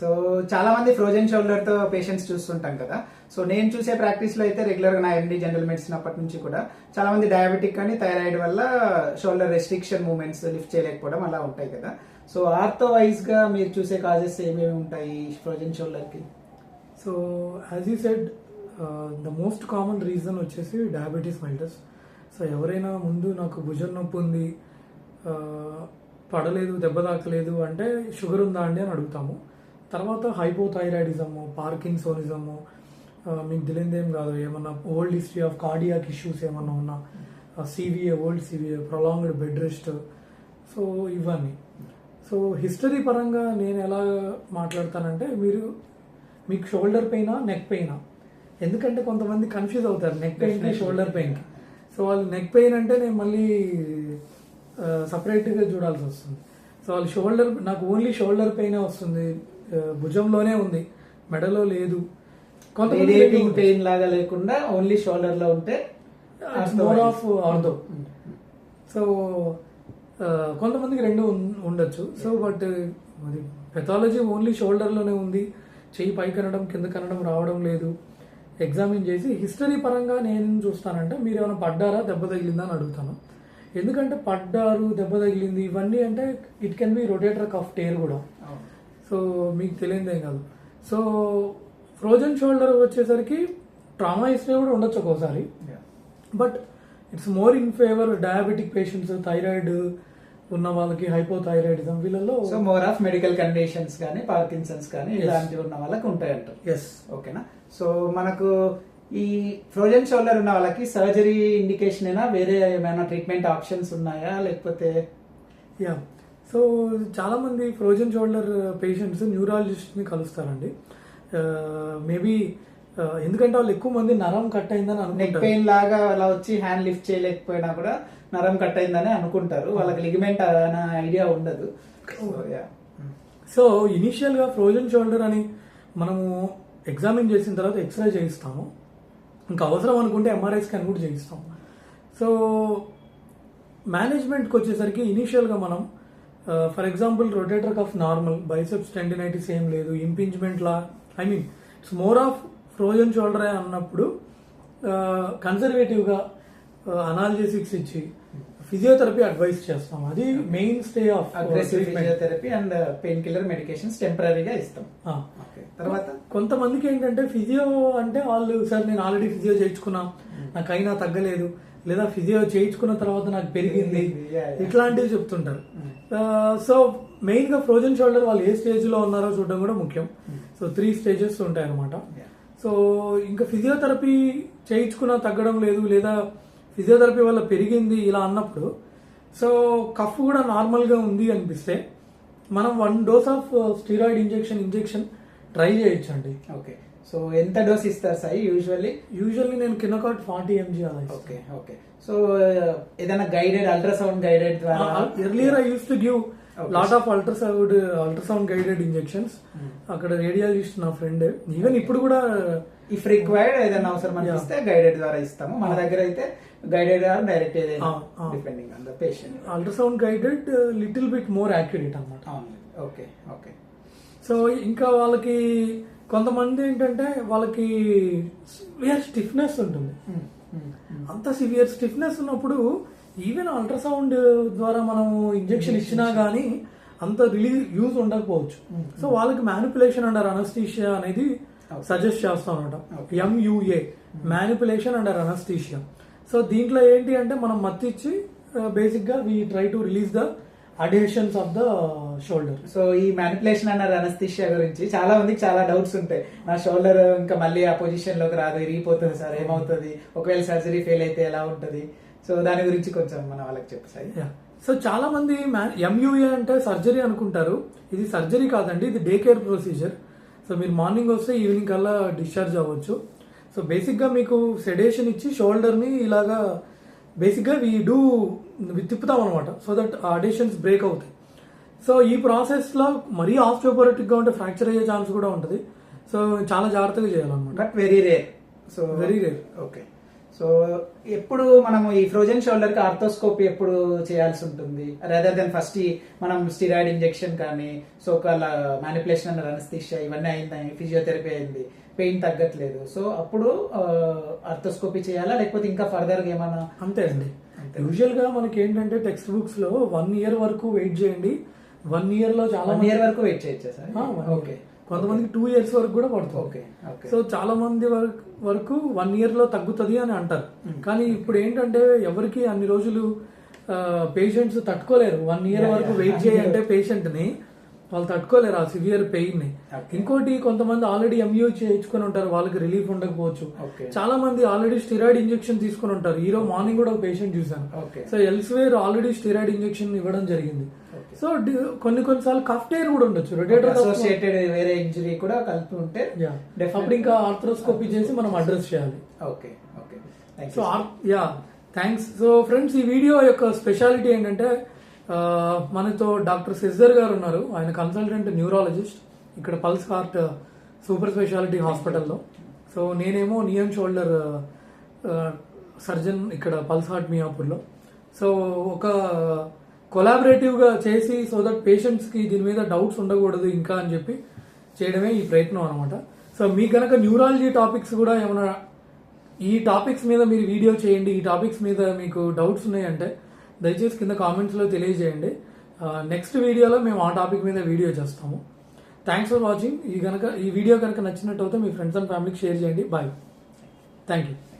So చాలా మంది frozen షోల్డర్తో patients చూస్తుంటాం కదా. సో నేను చూసే ప్రాక్టీస్లో అయితే రెగ్యులర్గా నా ఎండి జనరల్ మెడిసిన్ అప్పటి నుంచి కూడా చాలా మంది డయాబెటిక్ కానీ థైరాయిడ్ వల్ల షోల్డర్ రెస్ట్రిక్షన్ మూమెంట్స్ లిఫ్ట్ చేయలేకపోవడం అలా ఉంటాయి కదా. సో ఆర్థో వైజ్గా మీరు చూసే కాజెస్ ఏమేమి ఉంటాయి frozen షోల్డర్కి so as you said the most common reason వచ్చేసి డయాబెటీస్ మైల్టస్ సో ఎవరైనా ముందు నాకు భుజం నొప్పి ఉంది uh, పడలేదు దెబ్బ తాకలేదు అంటే షుగర్ ఉందా అండి అని అడుగుతాము. తర్వాత హైపోథైరాయిడిజము పార్కిన్సోనిజము మీకు తెలియదు కాదు. ఏమన్నా old history of cardiac issues ఏమన్నా ఉన్నా CVA old CVA prolonged bed rest so ఇవన్నీ. సో హిస్టరీ పరంగా నేను ఎలా మాట్లాడతానంటే మీరు మీకు షోల్డర్ పెయినా నెక్ పెయినా? ఎందుకంటే కొంతమంది కన్ఫ్యూజ్ అవుతారు నెక్ పెయిన్కి షోల్డర్ పెయిన్కి సో వాళ్ళు నెక్ పెయిన్ అంటే నేను మళ్ళీ సపరేట్గా చూడాల్సి వస్తుంది. సో వాళ్ళు షోల్డర్ నాకు ఓన్లీ షోల్డర్ పెయిన్ వస్తుంది. భుజంలోనే ఉంది. మెడలో లేదు. రేడియేటింగ్ పెయిన్ లాగా లేకుండా ఓన్లీ షోల్డర్లో ఉంటే మోర్ ఆఫ్ ఆర్థో సో కొంతమందికి రెండు ఉండొచ్చు. సో బట్ అది పెథాలజీ ఓన్లీ షోల్డర్లోనే ఉంది. చెయ్యి పైకి అనడం కింద కనడం రావడం లేదు. ఎగ్జామిన్ చేసి హిస్టరీ పరంగా నేను చూస్తానంటే మీరు ఏమైనా పడ్డారా? దెబ్బ తగిలిందా అని అడుగుతాను. ఎందుకంటే పడ్డారు దెబ్బ తగిలింది ఇవన్నీ అంటే it can be rotator cuff tear కూడా. సో మీకు తెలియదేం కాదు. సో ఫ్రోజన్ షోల్డర్ వచ్చేసరికి ట్రామా హిస్టరీ కూడా ఉండొచ్చు ఒక్కోసారి. But it's more in favour diabetic patients thyroid ఉన్న వాళ్ళకి హైపోథైరాయిడిజం వీళ్ళలో so more of medical conditions కానీ పార్కిన్సన్స్ కానీ. ఇలాంటివి ఉన్న వాళ్ళకి ఉంటాయి అంటారు ఎస్ ఓకేనా సో మనకు ఈ ఫ్రోజన్ షోల్డర్ ఉన్న వాళ్ళకి సర్జరీ ఇండికేషన్ అయినా వేరే ఏమైనా ట్రీట్మెంట్ ఆప్షన్స్ ఉన్నాయా? లేకపోతే యా సో చాలా మంది ఫ్రోజన్ షోల్డర్ పేషెంట్స్ న్యూరాలజిస్ట్ని కలుస్తారండి మేబీ ఎందుకంటే వాళ్ళు ఎక్కువ మంది నరం కట్ అయిందని నెక్ పెయిన్ లాగా అలా వచ్చి హ్యాండ్ లిఫ్ట్ చేయలేకపోయినా కూడా నరం కట్ అయిందని అనుకుంటారు. వాళ్ళకి లిగమెంట్ అనే ఐడియా ఉండదు. సో ఇనిషియల్గా ఫ్రోజన్ షోల్డర్ అని మనము ఎగ్జామిన్ చేసిన తర్వాత ఎక్స్రే చేయిస్తాము. ఇంకా అవసరం అనుకుంటే ఎంఆర్ఐ స్కాన్ కూడా చేయిస్తాం. సో మేనేజ్మెంట్కి వచ్చేసరికి ఇనీషియల్గా మనం for example rotator cuff normal biceps tendinitis ఏం లేదు ఇంపింజ్మెంట్లా I mean it's more of frozen షోల్డరే అన్నప్పుడు uh, కన్సర్వేటివ్గా అనాలజెసిక్స్ uh, ఇచ్చి ఫిజియోథెరపీ అడ్వైస్ చేస్తాం. అది mainstay of aggressive physiotherapy and pain killer medications టెంపరీగా ఇస్తాం. తర్వాత? కొంతమందికి ఏంటంటే ఫిజియో అంటే వాళ్ళు సార్ నేను ఆల్రెడీ ఫిజియో చేయించుకున్నా. నాకు అయినా తగ్గలేదు. లేదా ఫిజియో చేయించుకున్న తర్వాత నాకు పెరిగింది. ఇట్లాంటివి చెప్తుంటారు. సో మెయిన్గా ఫ్రోజన్ షోల్డర్ వాళ్ళు ఏ స్టేజ్లో ఉన్నారో చూడడం కూడా ముఖ్యం. సో త్రీ స్టేజెస్ ఉంటాయి అనమాట. సో ఇంకా ఫిజియోథెరపీ చేయించుకున్నా తగ్గడం లేదు. లేదా ఫిజియోథెరపీ వల్ల పెరిగింది ఇలా అన్నప్పుడు సో కఫ్ కూడా నార్మల్గా ఉంది అనిపిస్తే మనం one dose of steroid injection injection try చేయొచ్చండి. ఓకే. సో ఎంత డోస్ ఇస్తారు సాయి యూజువల్లీ యూజువల్లీ నేను కింద ఫార్టీ ఎంజీ అలా ఓకే ఓకే. సో ఏదైనా గైడెడ్ అల్ట్రాసౌండ్ గైడెడ్ ద్వారా? Earlier I use to give. Lot of ultrasound ultrasound guided injections అక్కడ radiologist నా ఫ్రెండ్ ఈవెన్ ఇప్పుడు కూడా ఇఫ్ రిక్వైర్డ్ ఏదైనా అవసరం అనిపిస్తే గైడెడ్ ద్వారా ఇస్తాము. మన దగ్గర అయితే గైడెడ్ ద్వారా డైరెక్ట్ ఏదైనా Ah, ah. Depending on the patient ultrasound guided little bit more accurate అనమాట ఓకే ఓకే సో ఇంకా వాళ్ళకి కొంతమంది ఏంటంటే వాళ్ళకి సివియర్ స్టిఫ్నెస్ ఉంటుంది. అంత సివియర్ స్టిఫ్నెస్ ఉన్నప్పుడు ఈవెన్ అల్ట్రాసౌండ్ ద్వారా మనము ఇంజెక్షన్ ఇచ్చినా గానీ అంత రిలీజ్ యూజ్ ఉండకపోవచ్చు. సో వాళ్ళకి మ్యానిపులేషన్ అండర్ అనస్థీషియా అనేది. సజెస్ట్ చేస్తాం అనమాట. MUA manipulation under anaesthesia so దీంట్లో ఏంటి అంటే మనం మత్తిచ్చి బేసిక్గా we try to release the adhesions of the shoulder so ఈ మ్యానిపులేషన్ అన్న అనస్థిషియా గురించి చాలా మందికి చాలా డౌట్స్ ఉంటాయి నా షోల్డర్ ఇంకా మళ్ళీ ఆ పొజిషన్లోకి రాదు ఇరిగిపోతుంది సార్ ఏమవుతుంది ఒకవేళ సర్జరీ ఫెయిల్ అయితే ఎలా ఉంటది సో దాని గురించి కొంచెం మన వాళ్ళకి చెప్పు సాయి. సో చాలా మంది ఎంయూఏ అంటే సర్జరీ అనుకుంటారు. ఇది సర్జరీ కాదండి ఇది డే కేర్ ప్రొసీజర్ సో మీరు మార్నింగ్ వస్తే ఈవినింగ్ కల్లా డిశ్చార్జ్ అవ్వచ్చు. సో బేసిక్గా మీకు సెడేషన్ ఇచ్చి షోల్డర్ని ఇలాగా బేసిక్గా వీ డూ తిప్పుతాం అనమాట సో దట్ అడేషన్స్ బ్రేక్ అవుతాయి. సో ఈ ప్రాసెస్లో మరీ ఆస్టియోపొరటిక్గా ఉంటే ఫ్రాక్చర్ అయ్యే ఛాన్స్ కూడా ఉంటుంది. సో చాలా జాగ్రత్తగా చేయాలన్నమాట. But very rare so Very rare. Okay so ఎప్పుడు మనము ఈ ఫ్రోజన్ షోల్డర్కి ఆర్థోస్కోపీ ఎప్పుడు చేయాల్సి ఉంటుంది? రదర్ దెన్ ఫస్ట్ మనం స్టిరాయిడ్ ఇంజెక్షన్ కానీ సో ఒకవేళ మ్యానిపులేషన్ అన్న అనస్థిషియా ఇవన్నీ అయింది ఫిజియోథెరపీ అయింది పెయిన్ తగ్గట్లేదు. సో అప్పుడు ఆర్థోస్కోపీ చేయాలా? లేకపోతే ఇంకా ఫర్దర్గా ఏమైనా అంతే అండి. అంతే. యూజువల్గా మనకి ఏంటంటే టెక్స్ట్ బుక్స్లో వన్ ఇయర్ వరకు వెయిట్ చేయండి. వన్ ఇయర్లో చాలా ఇయర్ వరకు వెయిట్ చేయొచ్చా సార్. ఓకే కొంతమందికి టూ ఇయర్స్ వరకు కూడా పడుతుంది సో చాలా మంది వరకు వన్ ఇయర్లో తగ్గుతుంది అని అంటారు కానీ ఇప్పుడు ఏంటంటే ఎవరికి అన్ని రోజులు పేషెంట్స్ తట్టుకోలేరు వన్ ఇయర్ వరకు. వెయిట్ చేయంటే పేషెంట్ని వాళ్ళు తట్టుకోలేరు ఆ సివియర్ పెయిన్ని. ఇంకోటి కొంతమంది ఆల్రెడీ ఎంయూ చేయించుకొని ఉంటారు వాళ్ళకి రిలీఫ్ ఉండకపోవచ్చు. చాలా మంది ఆల్రెడీ స్టిరాయిడ్ ఇంజెక్షన్ తీసుకొని ఉంటారు ఈ రోజు మార్నింగ్ కూడా ఒక పేషెంట్ చూసాను Okay. So elsewhere already steroid injection ఇవ్వడం జరిగింది. సో కొన్ని కొన్నిసార్లు కఫ్ టైర్ కూడా ఉండొచ్చు. రొటేటర్ అసోసియేటెడ్ వేరే ఇంజరీ కూడా కలిపి ఉంటే. అప్పుడు ఇంకా ఆర్థ్రోస్కోపీ చేసి మనం అడ్రస్ చేయాలి. Okay okay so you ya thanks so friends ఈ వీడియో యొక్క స్పెషాలిటీ ఏంటంటే మనతో డాక్టర్ సిజర్ గారు ఉన్నారు. ఆయన కన్సల్టెంట్ న్యూరాలజిస్ట్ ఇక్కడ పల్స్ హార్ట్ సూపర్ స్పెషాలిటీ హాస్పిటల్లో సో నేనేమో నియన్ షోల్డర్ సర్జన్ ఇక్కడ పల్స్ హార్ట్ మియాపూర్లో. సో ఒక కొలాబరేటివ్గా చేసి సో దట్ పేషెంట్స్కి దీని మీద డౌట్స్ ఉండకూడదు ఇంకా అని చెప్పి చేయడమే ఈ ప్రయత్నం అనమాట సో మీ కనుక న్యూరాలజీ టాపిక్స్ కూడా ఏమైనా ఈ టాపిక్స్ మీద మీరు వీడియో చేయండి ఈ టాపిక్స్ మీద మీకు డౌట్స్ ఉన్నాయంటే దయచేసి కింద కామెంట్స్లో తెలియజేయండి. Uh, నెక్స్ట్ వీడియోలో మేము ఆ టాపిక్ మీద వీడియో చేస్తాము. థ్యాంక్స్ ఫర్ వాచింగ్ ఈ కనుక ఈ వీడియో కనుక నచ్చినట్టు అయితే మీ ఫ్రెండ్స్ అండ్ ఫ్యామిలీకి షేర్ చేయండి. Bye thank you